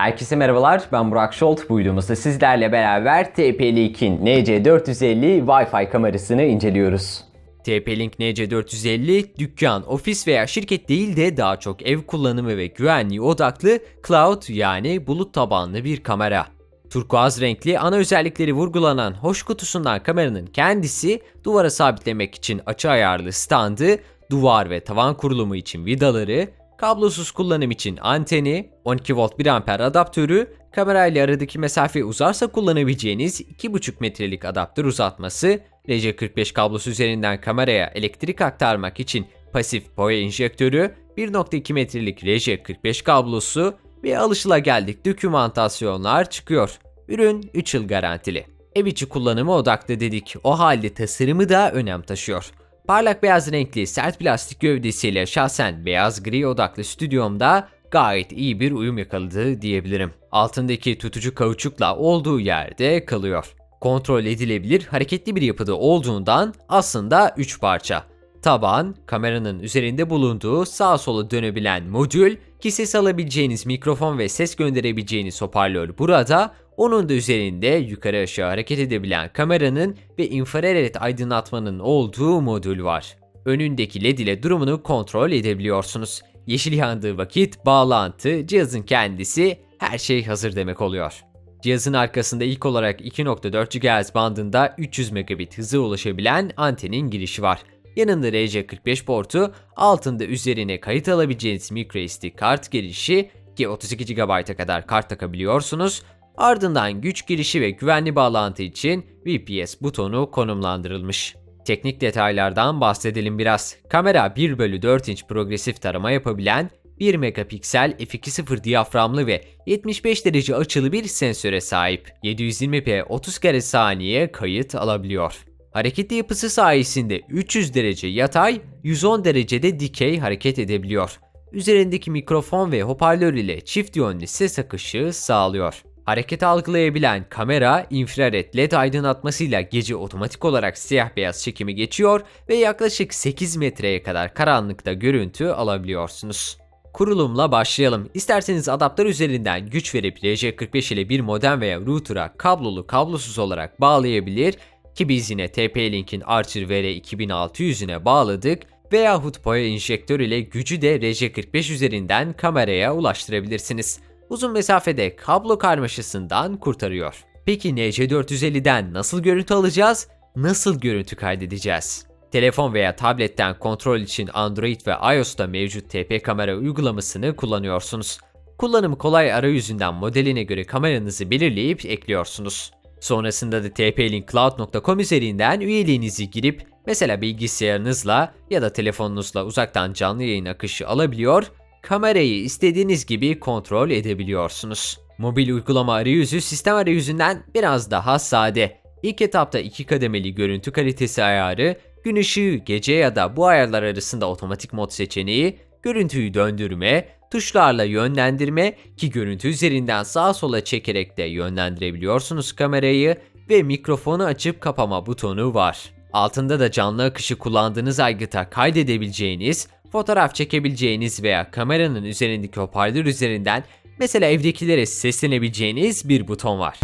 Herkese merhabalar, ben Burak Şolt. Bu videomuzda sizlerle beraber TP-Link'in NC450 Wi-Fi kamerasını inceliyoruz. TP-Link NC450, dükkan, ofis veya şirket değil de daha çok ev kullanımı ve güvenliği odaklı cloud yani bulut tabanlı bir kamera. Turkuaz renkli ana özellikleri vurgulanan hoş kutusundan kameranın kendisi duvara sabitlemek için açı ayarlı standı, duvar ve tavan kurulumu için vidaları, kablosuz kullanım için anteni, 12 volt 1 amper adaptörü, kamerayla aradaki mesafe uzarsa kullanabileceğiniz 2,5 metrelik adaptör uzatması, RJ45 kablosu üzerinden kameraya elektrik aktarmak için pasif boya enjektörü, 1.2 metrelik RJ45 kablosu ve alışılageldik dokümantasyonlar çıkıyor. Ürün 3 yıl garantili. Ev içi kullanımı odaklı dedik. O halde tasarımı da önem taşıyor. Parlak beyaz renkli sert plastik gövdesiyle şahsen beyaz gri odaklı stüdyomda gayet iyi bir uyum yakaladı diyebilirim. Altındaki tutucu kauçukla olduğu yerde kalıyor. Kontrol edilebilir hareketli bir yapıda olduğundan aslında 3 parça. Taban, kameranın üzerinde bulunduğu sağa sola dönebilen modül, ki ses alabileceğiniz mikrofon ve ses gönderebileceğiniz hoparlör burada, onun da üzerinde yukarı aşağı hareket edebilen kameranın ve infrared aydınlatmanın olduğu modül var. Önündeki led ile durumunu kontrol edebiliyorsunuz. Yeşil yandığı vakit bağlantı, cihazın kendisi, her şey hazır demek oluyor. Cihazın arkasında ilk olarak 2.4 GHz bandında 300 megabit hıza ulaşabilen antenin girişi var. Yanında RJ45 portu, altında üzerine kayıt alabileceğiniz microSD kart girişi ki 32 GB'a kadar kart takabiliyorsunuz. Ardından güç girişi ve güvenli bağlantı için VPS butonu konumlandırılmış. Teknik detaylardan bahsedelim biraz. Kamera 1 bölü 4 inç progresif tarama yapabilen 1 megapiksel f2.0 diyaframlı ve 75 derece açılı bir sensöre sahip. 720p 30 kare saniye kayıt alabiliyor. Hareketli yapısı sayesinde 300 derece yatay, 110 derecede dikey hareket edebiliyor. Üzerindeki mikrofon ve hoparlör ile çift yönlü ses akışı sağlıyor. Hareket algılayabilen kamera infrared led aydınlatmasıyla gece otomatik olarak siyah beyaz çekimi geçiyor ve yaklaşık 8 metreye kadar karanlıkta görüntü alabiliyorsunuz. Kurulumla başlayalım. İsterseniz adaptör üzerinden güç verip RJ45 ile bir modem veya router'a kablolu kablosuz olarak bağlayabilir ki biz yine TP-Link'in Archer VR2600'üne bağladık veyahut boya enjektör ile gücü de RJ45 üzerinden kameraya ulaştırabilirsiniz. Uzun mesafede kablo karmaşasından kurtarıyor. Peki NC450'den nasıl görüntü alacağız? Nasıl görüntü kaydedeceğiz? Telefon veya tabletten kontrol için Android ve iOS'ta mevcut TP kamera uygulamasını kullanıyorsunuz. Kullanımı kolay arayüzünden modeline göre kameranızı belirleyip ekliyorsunuz. Sonrasında da tplinkcloud.com üzerinden üyeliğinizi girip mesela bilgisayarınızla ya da telefonunuzla uzaktan canlı yayın akışı alabiliyor, kamerayı istediğiniz gibi kontrol edebiliyorsunuz. Mobil uygulama arayüzü sistem arayüzünden biraz daha sade. İlk etapta iki kademeli görüntü kalitesi ayarı, gün ışığı, gece ya da bu ayarlar arasında otomatik mod seçeneği, görüntüyü döndürme, tuşlarla yönlendirme ki görüntü üzerinden sağa sola çekerek de yönlendirebiliyorsunuz kamerayı ve mikrofonu açıp kapama butonu var. Altında da canlı akışı kullandığınız aygıta kaydedebileceğiniz, fotoğraf çekebileceğiniz veya kameranın üzerindeki hoparlör üzerinden mesela evdekilere seslenebileceğiniz bir buton var.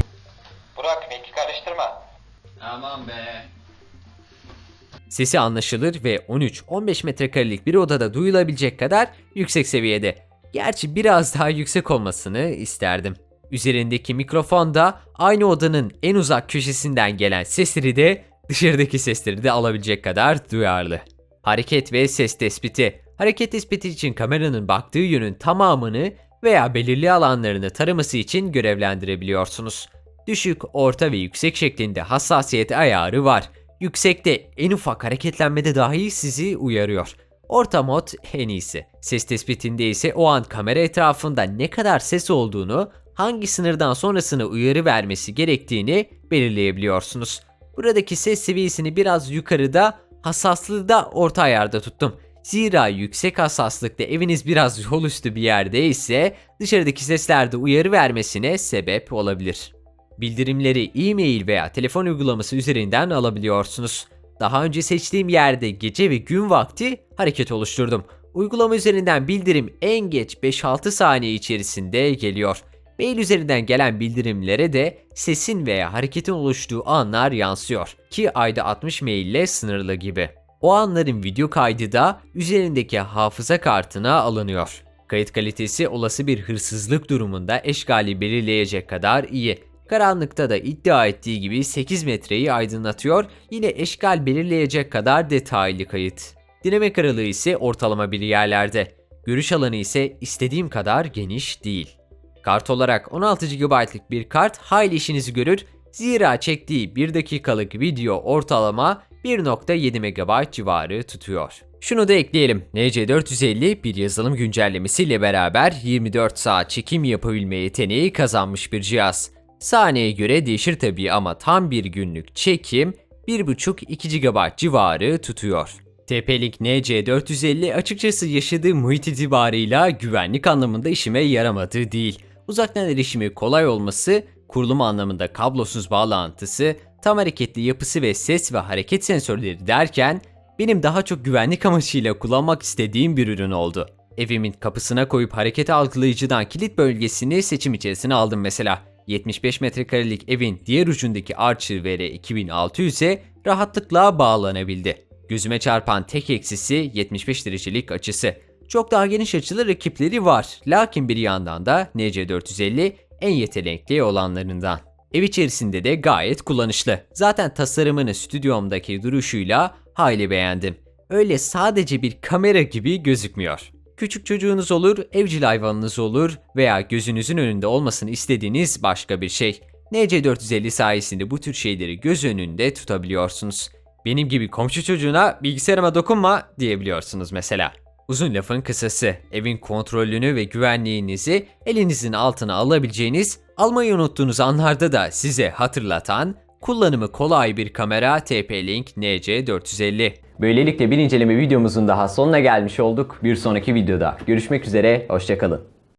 Burak Mek'i karıştırma. Aman be. Sesi anlaşılır ve 13-15 metrekarelik bir odada duyulabilecek kadar yüksek seviyede. Gerçi biraz daha yüksek olmasını isterdim. Üzerindeki mikrofon da aynı odanın en uzak köşesinden gelen sesleri de dışarıdaki sesleri de alabilecek kadar duyarlı. Hareket ve ses tespiti. Hareket tespiti için kameranın baktığı yönün tamamını veya belirli alanlarını taraması için görevlendirebiliyorsunuz. Düşük, orta ve yüksek şeklinde hassasiyet ayarı var. Yüksekte en ufak hareketlenmede dahi sizi uyarıyor. Orta mod en iyisi. Ses tespitinde ise o an kamera etrafında ne kadar ses olduğunu, hangi sınırdan sonrasını uyarı vermesi gerektiğini belirleyebiliyorsunuz. Buradaki ses seviyesini biraz yukarıda, hassaslığı da orta ayarda tuttum. Zira yüksek hassaslıkta eviniz biraz yol üstü bir yerde ise dışarıdaki seslerde uyarı vermesine sebep olabilir. Bildirimleri e-mail veya telefon uygulaması üzerinden alabiliyorsunuz. Daha önce seçtiğim yerde gece ve gün vakti hareket oluşturdum. Uygulama üzerinden bildirim en geç 5-6 saniye içerisinde geliyor. Mail üzerinden gelen bildirimlere de sesin veya hareketin oluştuğu anlar yansıyor ki ayda 60 mail ile sınırlı gibi. O anların video kaydı da üzerindeki hafıza kartına alınıyor. Kayıt kalitesi olası bir hırsızlık durumunda eşgali belirleyecek kadar iyi. Karanlıkta da iddia ettiği gibi 8 metreyi aydınlatıyor, yine eşgal belirleyecek kadar detaylı kayıt. Dinamik aralığı ise ortalama bir yerlerde. Görüş alanı ise istediğim kadar geniş değil. Kart olarak 16 GB'lık bir kart hayli işinizi görür, zira çektiği 1 dakikalık video ortalama 1.7 MB civarı tutuyor. Şunu da ekleyelim. NC450 bir yazılım güncellemesiyle beraber 24 saat çekim yapabilme yeteneği kazanmış bir cihaz. Saniyeye göre değişir tabii ama tam bir günlük çekim 1.5-2 GB civarı tutuyor. TP-Link NC450 açıkçası yaşadığı muhit itibarıyla güvenlik anlamında işime yaramadığı değil. Uzaktan erişimi kolay olması, kurulum anlamında kablosuz bağlantısı, tam hareketli yapısı ve ses ve hareket sensörleri derken benim daha çok güvenlik amacıyla kullanmak istediğim bir ürün oldu. Evimin kapısına koyup hareket algılayıcıdan kilit bölgesini seçim içerisine aldım mesela. 75 metrekarelik evin diğer ucundaki Archer VR 2600'e rahatlıkla bağlanabildi. Gözüme çarpan tek eksisi 75 derecelik açısı. Çok daha geniş açılı rakipleri var. Lakin bir yandan da NC450 en yetenekli olanlarından. Ev içerisinde de gayet kullanışlı. Zaten tasarımını stüdyomdaki duruşuyla hayli beğendim. Öyle sadece bir kamera gibi gözükmüyor. Küçük çocuğunuz olur, evcil hayvanınız olur veya gözünüzün önünde olmasını istediğiniz başka bir şey. NC450 sayesinde bu tür şeyleri göz önünde tutabiliyorsunuz. Benim gibi komşu çocuğuna bilgisayarıma dokunma diyebiliyorsunuz mesela. Uzun lafın kısası, evin kontrolünü ve güvenliğinizi elinizin altına alabileceğiniz, almayı unuttuğunuz anlarda da size hatırlatan, kullanımı kolay bir kamera TP-Link NC450. Böylelikle bir inceleme videomuzun daha sonuna gelmiş olduk. Bir sonraki videoda görüşmek üzere, hoşçakalın.